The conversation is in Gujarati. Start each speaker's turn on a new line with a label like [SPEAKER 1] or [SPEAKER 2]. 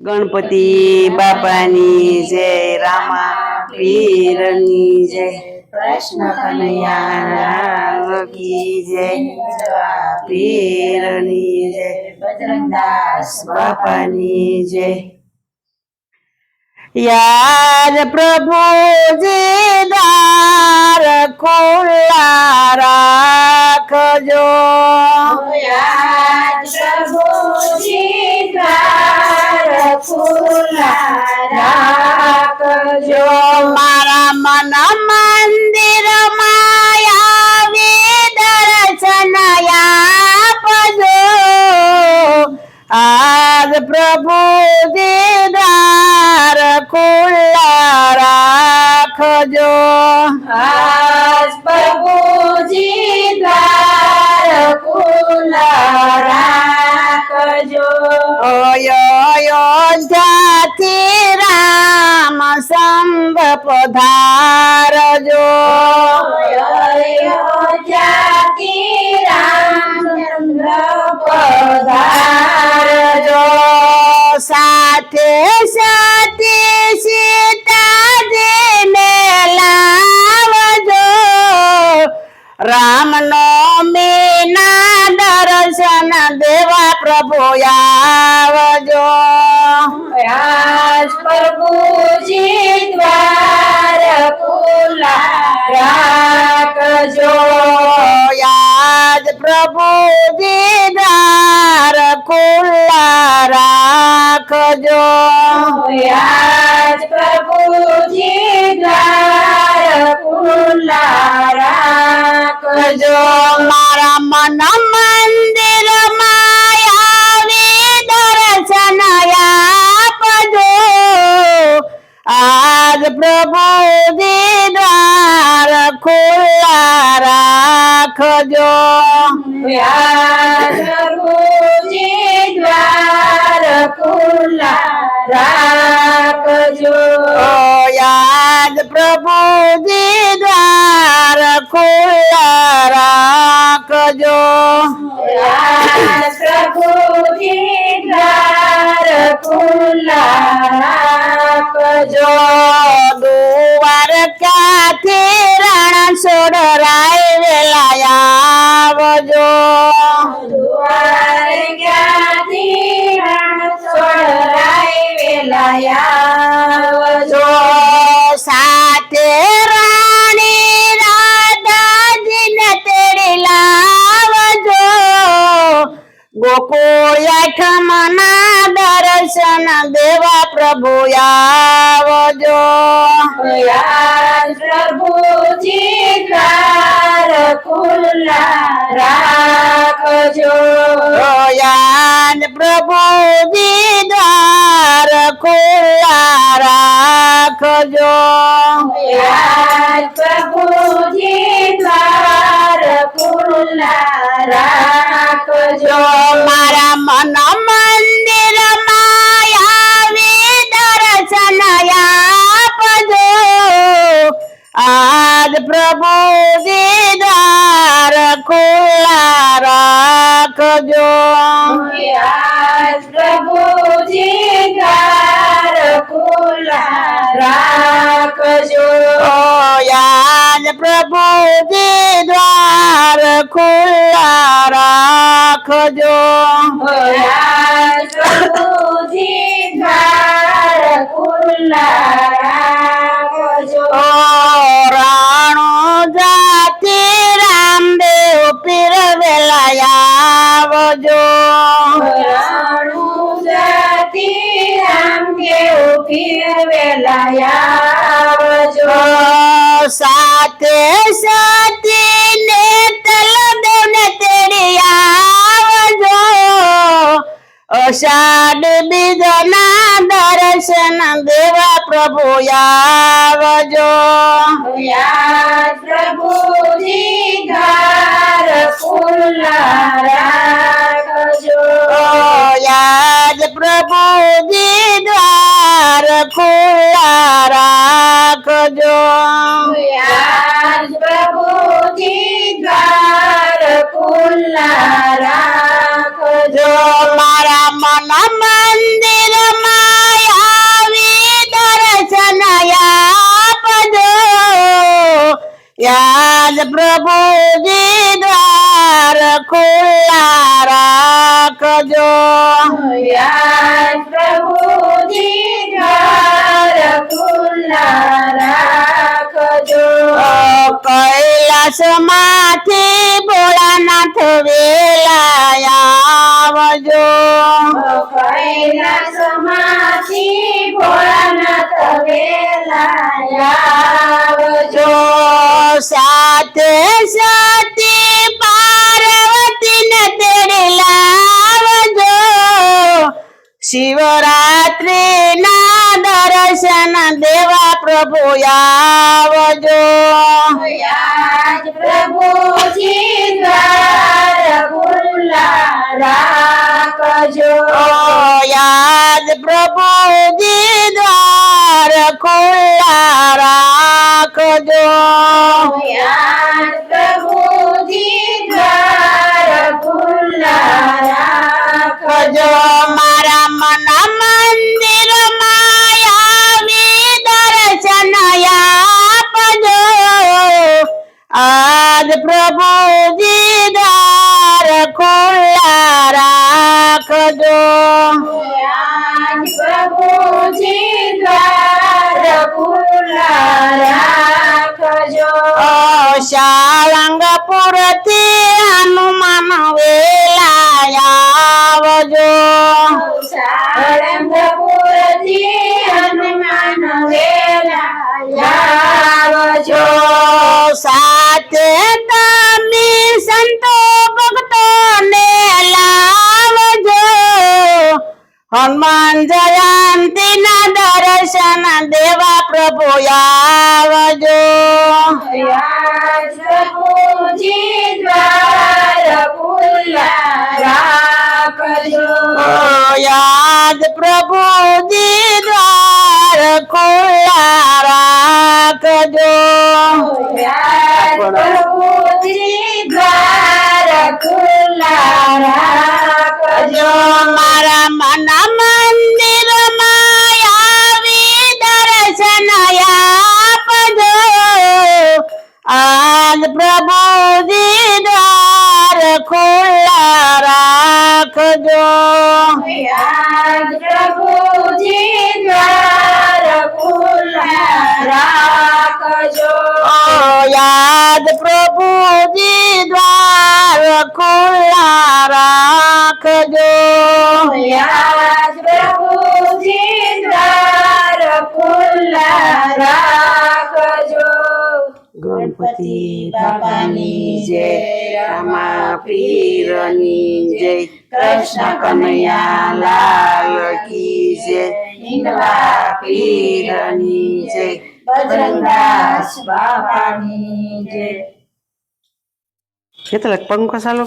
[SPEAKER 1] ગણપતિ બાપાની જય રામા વીરની જય
[SPEAKER 2] કૃષ્ણ કનૈયા
[SPEAKER 1] જય પીરની જય
[SPEAKER 2] બજરંગદાસ
[SPEAKER 1] બાપાની જય. યાદ પ્રભુજી દાર ખુલ્લા રાખજો.
[SPEAKER 2] રાખજો
[SPEAKER 1] ખુલ્લા રાખજો.
[SPEAKER 2] આજ પ્રભુજી દ્વાર ખુલ્લા રાખજો.
[SPEAKER 1] અયોધ્યાથી રામ સંભ પધારજો.
[SPEAKER 2] અયોધ્યાથી સંભ પધારજો.
[SPEAKER 1] સાથે સાથે આવજો
[SPEAKER 2] આજ પ્રભુજી દ્વાર ખુલ્લા રાખજો.
[SPEAKER 1] યાદ પ્રભુજી દ્વાર ખુલ્લા રાખજો.
[SPEAKER 2] યાદ પ્રભુજી દ્વાર
[SPEAKER 1] પ્રભુજી દ્વાર ખુલ્લા રાખજો.
[SPEAKER 2] પ્રભુજી દ્વાર ખુલ્લા રાખજો.
[SPEAKER 1] યાદ પ્રભુજી દ્વાર ખુલ્લા રાખજો.
[SPEAKER 2] પ્રભુજી દ્વાર ખુલ્લા રાખજો.
[SPEAKER 1] દુવાર ક્યાંથી રણ છોડરાય વેલા આવજો?
[SPEAKER 2] વેલાયા
[SPEAKER 1] જો સાથે રાણી રાધાજીને તેડી લાવજો. ગોકુળ આઠમના દર્શન દેવા પ્રભુ આવજો.
[SPEAKER 2] પ્રભુજી દ્વાર ખુલ્લા રાખજો.
[SPEAKER 1] યાદ પ્રભુજી દ્વાર ખુલ્લા રાખજો.
[SPEAKER 2] પ્રભુજી દ્વાર ખુલ્લા રાખજો.
[SPEAKER 1] રાખજો
[SPEAKER 2] પ્રભુજી રાખજો.
[SPEAKER 1] યાદ પ્રભુજી દ્વાર ખુલ્લા રાખજો.
[SPEAKER 2] પ્રભુજી દ્વાર ખુલ્લા
[SPEAKER 1] ઓ સાથે સાથી ને તલદેવ ને તેડી આવજો. અષાઢ બીજના દર્શન દેવા પ્રભુ આવજો.
[SPEAKER 2] યાદ પ્રભુજી દ્વાર ખુલ્લા રાખજો.
[SPEAKER 1] યાદ દ્વાર ખુલ્લા રાખજો.
[SPEAKER 2] જો દ્વાર ખુલ્લા રાખજો.
[SPEAKER 1] મારા મન મંદિર માયાવી દર્શન આપજો.
[SPEAKER 2] યાદ પ્રભુજી દ્વાર ખુલ્લા રાખજો.
[SPEAKER 1] કૈલાસમાંથી ભોળાનાથ વેલા આવજો
[SPEAKER 2] કૈલાસમાંથી ભોળાનાથ વેલા આવજો
[SPEAKER 1] જો સાથે સાથી પાર્વતીને તેડી લાવજો. શિવરાત્રી ના દર્શન દેવા પ્રભુ આવજો.
[SPEAKER 2] પ્રભુજી દ્વાર ખુલ્લા રાખજો
[SPEAKER 1] યાદ પ્રભુજી દ્વાર ખુલ્લા રાખજો.
[SPEAKER 2] યાદ
[SPEAKER 1] આજ પ્રભુજી દ્વાર ખુલ્લા રાખજો.
[SPEAKER 2] પ્રભુજી દ્વાર ખુલ્લા રાખજો.
[SPEAKER 1] શાળંગપુર
[SPEAKER 2] પ્રભુજી દ્વાર ખુલ્લા રાખજો.
[SPEAKER 1] પ્રભુજી દ્વાર ખુલ્લા રાખજો. મારા મન મંદિર આવી દર્શન આપજો. આજ પ્રભુજી દ્વાર ખુલ્લા રાખજો
[SPEAKER 2] યાદ પ્રભુજી દ્વાર રાખજો.
[SPEAKER 1] યાદ પ્રભુજી દ્વાર પીરની જય કૃષ્ણ કનૈયા લાલ કી જય હિંગલા પીરની જય
[SPEAKER 2] બજરંગદાસ બાપાની જય
[SPEAKER 1] કેટલાક પંખો ચાલુ